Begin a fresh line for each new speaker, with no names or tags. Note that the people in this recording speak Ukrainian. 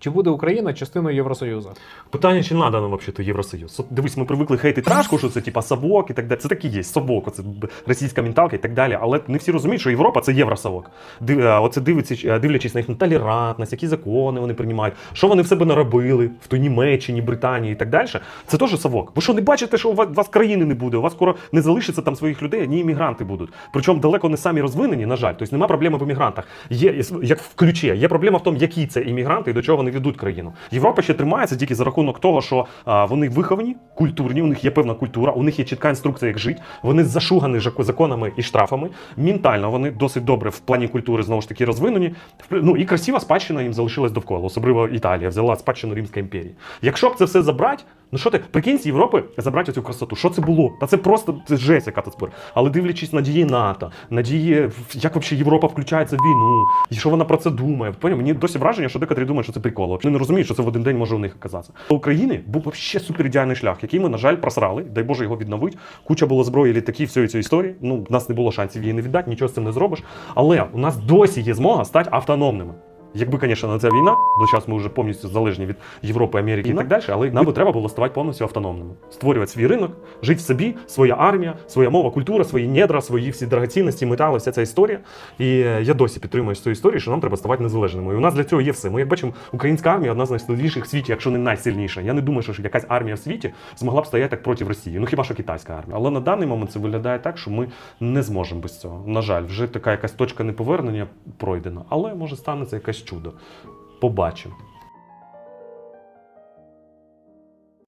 Чи буде Україна частиною Євросоюзу?
Питання, чи надо нам взагалі Євросоюз? Дивись, ми привикли хейтити рашку, що це типа совок і так далі. Це так і є, совок, це російська менталка і так далі. Але не всі розуміють, що Європа це євросовок. Е, оце дивиться, е, дивлячись на їхню толерантність, які закони вони приймають, що вони в себе наробили в той Німеччині, Британії і так далі. Це теж совок. Ви що не бачите, що у вас, у вас країни не буде? У вас скоро не залишиться там своїх людей, одні іммігранти будуть. Причому далеко не самі розвинені, на жаль. Тобто немає проблеми в іммігрантах. Є як в ключі. Є проблема в тому, які це іммігранти і до чого вони ведуть країну. Європа ще тримається тільки за рахунок того, що а, вони виховані, культурні, у них є певна культура, у них є чітка інструкція, як жити. Вони зашугані законами і штрафами. Ментально вони досить добре в плані культури знову ж таки розвинені. Ну і красива спадщина їм залишилась довкола, особливо Італія взяла спадщину Римської імперії. Якщо б це все забрати, ну що ти прикинь з Європи забрати цю красоту? Що це було? Та це просто це жесть, яка тут спор. Але дивлячись на дії НАТО, на дії, як взагалі Європа включається в війну, і що вона про це думає. Поняв? Мені досі враження, що декотрі думають, що це прикол. Взагалі не розуміють, що це в один день може у них оказатися. У України був вообще супер ідеальний шлях, який ми, на жаль, просрали. Дай Боже його відновити. Куча було зброї, літаків, всієї цієї історії. Ну, в нас не було шансів її не віддати, нічого з цим не зробиш. Але у нас досі є змога стати автономними. Якби, звісно, на ця війна, бо зараз ми вже повністю залежні від Європи, Америки і так далі, але нам би треба було ставати повністю автономними, створювати свій ринок, жити в собі, своя армія, своя мова, культура, свої недра, свої всі драгоцінності, метали, вся ця історія. І е, я досі підтримую цю історію, що нам треба ставати незалежними. І у нас для цього є все. Ми, як бачимо, українська армія одна з найсильніших в світі, якщо не найсильніша. Я не думаю, що якась армія в світі змогла б стояти так проти Росії. Ну хіба що китайська армія. Але на даний момент це виглядає так, що ми не зможемо без цього. На жаль, вже така якась точка неповернення пройдена. Але може станеться якесь чудо. Побачимо.